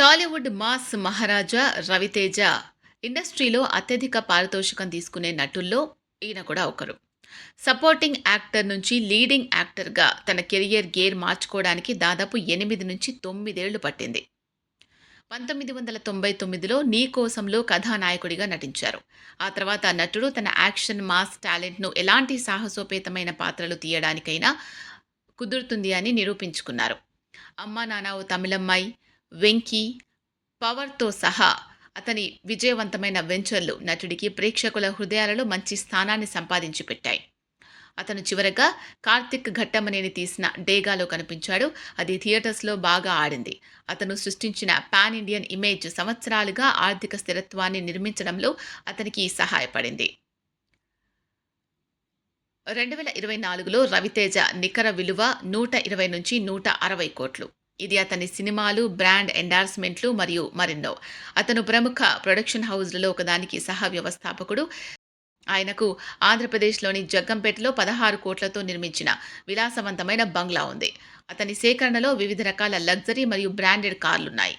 Tollywood mass మహారాజా రవితేజ ఇండస్ట్రీలో అత్యధిక పారితోషికం తీసుకునే నటుల్లో ఈయన కూడా ఒకరు. సపోర్టింగ్ యాక్టర్ నుంచి లీడింగ్ యాక్టర్గా తన కెరియర్ గేర్ మార్చుకోవడానికి దాదాపు ఎనిమిది నుంచి తొమ్మిదేళ్ళు పట్టింది. పంతొమ్మిది వందల తొంభై తొమ్మిదిలో నీ కోసంలో కథానాయకుడిగా నటించారు. ఆ తర్వాత నటుడు తన యాక్షన్ మాస్ టాలెంట్ను ఎలాంటి సాహసోపేతమైన పాత్రలు తీయడానికైనా కుదురుతుంది అని నిరూపించుకున్నారు. అమ్మా నాన్న ఓ తమిళమ్మాయి వెంకీ పవర్తో సహా అతని విజయవంతమైన వెంచర్లు నటుడికి ప్రేక్షకుల హృదయాలలో మంచి స్థానాన్ని సంపాదించి పెట్టాయి అతను చివరగా కార్తిక్ ఘట్టమనేని తీసిన డేగాలో కనిపించాడు. అది థియేటర్స్లో బాగా ఆడింది. అతను సృష్టించిన పాన్ ఇండియన్ ఇమేజ్ సంవత్సరాలుగా ఆర్థిక స్థిరత్వాన్ని నిర్మించడంలో అతనికి సహాయపడింది. రెండు వేల ఇరవై నాలుగులో రవితేజ నికర విలువ నూట ఇరవై నుంచి నూట అరవై కోట్లు. ఇది అతని సినిమాలు బ్రాండ్ ఎండార్స్మెంట్లు మరియు మరెన్నో. అతను ప్రముఖ ప్రొడక్షన్ హౌస్లలో ఒకదానికి సహ వ్యవస్థాపకుడు. ఆయనకు ఆంధ్రప్రదేశ్లోని జగ్గంపేటలో పదహారు కోట్లతో నిర్మించిన విలాసవంతమైన బంగ్లా ఉంది. అతని సేకరణలో వివిధ రకాల లగ్జరీ మరియు బ్రాండెడ్ కార్లున్నాయి.